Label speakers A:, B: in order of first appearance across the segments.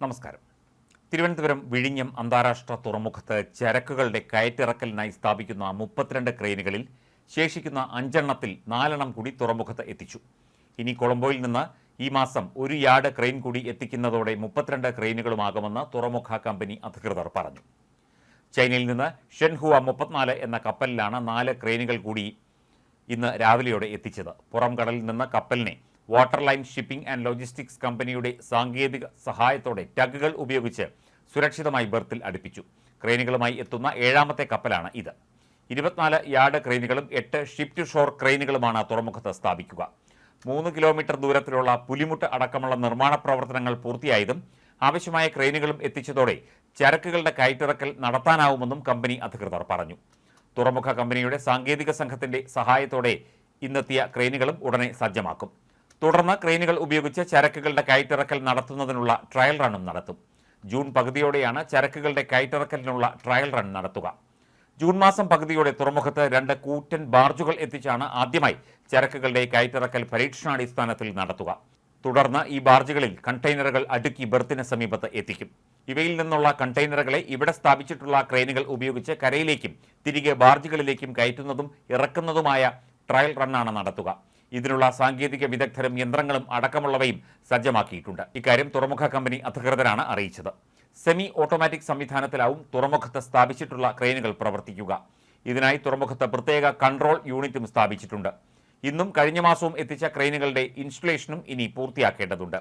A: നമസ്കാരം. തിരുവനന്തപുരം വിഴിഞ്ഞം അന്താരാഷ്ട്ര തുറമുഖത്ത് ചരക്കുകളുടെ കയറ്റിറക്കലിനായി സ്ഥാപിക്കുന്ന മുപ്പത്തിരണ്ട് ക്രെയിനുകളിൽ ശേഷിക്കുന്ന അഞ്ചെണ്ണത്തിൽ നാലെണ്ണം കൂടി തുറമുഖത്ത് എത്തിച്ചു. ഇനി കൊളംബോയിൽ നിന്ന് ഈ മാസം ഒരു യാർഡ് ക്രെയിൻ കൂടി എത്തിക്കുന്നതോടെ മുപ്പത്തിരണ്ട് ക്രെയിനുകളുമാകുമെന്ന് തുറമുഖ കമ്പനി അധികൃതർ പറഞ്ഞു. ചൈനയിൽ നിന്ന് ഷെൻഹുവ മുപ്പത്തിനാല് എന്ന കപ്പലിലാണ് നാല് ക്രെയിനുകൾ കൂടി ഇന്ന് രാവിലെയോടെ എത്തിച്ചത്. പുറം കടലിൽ നിന്ന് കപ്പലിനെ Water Line Shipping and Logistics കമ്പനിയുടെ സാങ്കേതിക സഹായത്തോടെ ടഗുകൾ ഉപയോഗിച്ച് സുരക്ഷിതമായി ബർത്തിൽ അടുപ്പിച്ചു. ക്രെയിനുകളുമായി എത്തുന്ന ഏഴാമത്തെ കപ്പലാണ് ഇത്. ഇരുപത്തിനാല് യാർഡ് ക്രെയിനുകളും എട്ട് ഷിപ്പ് ടു ഷോർ ക്രെയിനുകളുമാണ് തുറമുഖത്ത് സ്ഥാപിക്കുക. മൂന്ന് കിലോമീറ്റർ ദൂരത്തിലുള്ള പുലിമുട്ട് അടക്കമുള്ള നിർമ്മാണ പ്രവർത്തനങ്ങൾ പൂർത്തിയായതും ആവശ്യമായ ക്രെയിനുകളും എത്തിച്ചതോടെ ചരക്കുകളുടെ കയറ്റിറക്കൽ നടത്താനാവുമെന്നും കമ്പനി അധികൃതർ പറഞ്ഞു. തുറമുഖ കമ്പനിയുടെ സാങ്കേതിക സംഘത്തിന്റെ സഹായത്തോടെ ഇന്നെത്തിയ ക്രെയിനുകളും ഉടനെ സജ്ജമാക്കും. തുടർന്ന് ക്രെയിനുകൾ ഉപയോഗിച്ച് ചരക്കുകളുടെ കയറ്റിറക്കൽ നടത്തുന്നതിനുള്ള ട്രയൽ റണ്ണും നടത്തും. ജൂൺ പകുതിയോടെയാണ് ചരക്കുകളുടെ കയറ്റിറക്കലിനുള്ള ട്രയൽ റൺ നടത്തുക. ജൂൺ മാസം പകുതിയോടെ തുറമുഖത്ത് രണ്ട് കൂറ്റൻ ബാർജുകൾ എത്തിച്ചാണ് ആദ്യമായി ചരക്കുകളുടെ കയറ്റിറക്കൽ പരീക്ഷണാടിസ്ഥാനത്തിൽ നടത്തുക. തുടർന്ന് ഈ ബാർജുകളിൽ കണ്ടെയ്നറുകൾ അടുക്കി ബർത്തിന് സമീപത്ത് എത്തിക്കും. ഇവയിൽ നിന്നുള്ള കണ്ടെയ്നറുകളെ ഇവിടെ സ്ഥാപിച്ചിട്ടുള്ള ക്രെയിനുകൾ ഉപയോഗിച്ച് കരയിലേക്കും തിരികെ ബാർജുകളിലേക്കും കയറ്റുന്നതും ഇറക്കുന്നതുമായ ട്രയൽ റണ്ണാണ് നടത്തുക. ഇതിനുള്ള സാങ്കേതിക വിദഗ്ധരും യന്ത്രങ്ങളും അടക്കമുള്ളവയും സജ്ജമാക്കിയിട്ടുണ്ട്. ഇക്കാര്യം തുറമുഖ കമ്പനി അധികൃതരാണ് അറിയിച്ചത്. സെമി ഓട്ടോമാറ്റിക് സംവിധാനത്തിലാവും തുറമുഖത്ത് സ്ഥാപിച്ചിട്ടുള്ള ക്രെയിനുകൾ പ്രവർത്തിക്കുക. ഇതിനായി തുറമുഖത്ത് പ്രത്യേക കൺട്രോൾ യൂണിറ്റും സ്ഥാപിച്ചിട്ടുണ്ട്. ഇന്നും കഴിഞ്ഞ മാസവും എത്തിച്ച ക്രെയിനുകളുടെ ഇൻസ്റ്റലേഷനും ഇനി പൂർത്തിയാക്കേണ്ടതുണ്ട്.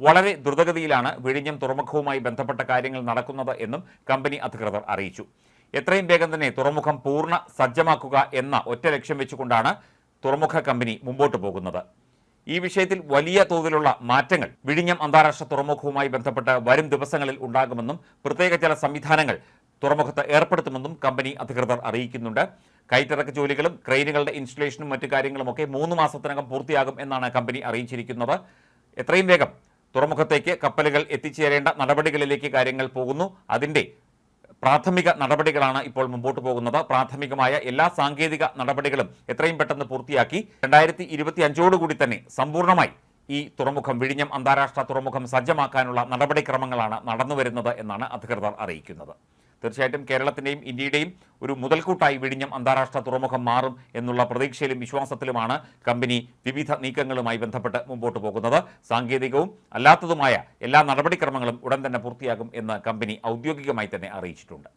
A: വളരെ ദ്രുതഗതിയിലാണ് വിഴിഞ്ഞം തുറമുഖവുമായി ബന്ധപ്പെട്ട കാര്യങ്ങൾ നടക്കുന്നത് എന്നും കമ്പനി അധികൃതർ അറിയിച്ചു. എത്രയും വേഗം തന്നെ തുറമുഖം പൂർണ സജ്ജമാക്കുക എന്ന ഒറ്റ ലക്ഷ്യം വെച്ചുകൊണ്ടാണ് തുറമുഖ കമ്പനി മുമ്പോട്ട് പോകുന്നത്. ഈ വിഷയത്തിൽ വലിയ തോതിലുള്ള മാറ്റങ്ങൾ വിഴിഞ്ഞം അന്താരാഷ്ട്ര തുറമുഖവുമായി ബന്ധപ്പെട്ട് വരും ദിവസങ്ങളിൽ ഉണ്ടാകുമെന്നും പ്രത്യേക ചില സംവിധാനങ്ങൾ തുറമുഖത്ത് ഏർപ്പെടുത്തുമെന്നും കമ്പനി അധികൃതർ അറിയിക്കുന്നുണ്ട്. കയറ്റിറക്ക് ജോലികളും ക്രെയിനുകളുടെ ഇൻസ്റ്റലേഷനും മറ്റു കാര്യങ്ങളുമൊക്കെ മൂന്ന് മാസത്തിനകം പൂർത്തിയാകും എന്നാണ് കമ്പനി അറിയിച്ചിരിക്കുന്നത്. എത്രയും വേഗം തുറമുഖത്തേക്ക് കപ്പലുകൾ എത്തിച്ചേരേണ്ട നടപടികളിലേക്ക് കാര്യങ്ങൾ പോകുന്നു. അതിന്റെ പ്രാഥമിക നടപടികളാണ് ഇപ്പോൾ മുമ്പോട്ട് പോകുന്നത്. പ്രാഥമികമായ എല്ലാ സാങ്കേതിക നടപടികളും എത്രയും പെട്ടെന്ന് പൂർത്തിയാക്കി രണ്ടായിരത്തി ഇരുപത്തി അഞ്ചോടുകൂടി തന്നെ സമ്പൂർണമായി ഈ തുറമുഖം വിഴിഞ്ഞം അന്താരാഷ്ട്ര തുറമുഖം സജ്ജമാക്കാനുള്ള നടപടിക്രമങ്ങളാണ് നടന്നുവരുന്നത് എന്നാണ് അധികൃതർ അറിയിക്കുന്നത്. തീർച്ചയായിട്ടും കേരളത്തിന്റെയും ഇന്ത്യയുടെയും ഒരു മുതൽക്കൂട്ടായി വിഴിഞ്ഞം അന്താരാഷ്ട്ര തുറമുഖം മാറും എന്നുള്ള പ്രതീക്ഷയിലും വിശ്വാസത്തിലുമാണ് കമ്പനി വിവിധ നീക്കങ്ങളുമായി ബന്ധപ്പെട്ട് മുമ്പോട്ട് പോകുന്നത്. സാങ്കേതികവും അല്ലാത്തതുമായ എല്ലാ നടപടിക്രമങ്ങളും ഉടൻ തന്നെ പൂർത്തിയാകും എന്ന് കമ്പനി ഔദ്യോഗികമായി തന്നെ അറിയിച്ചിട്ടുണ്ട്.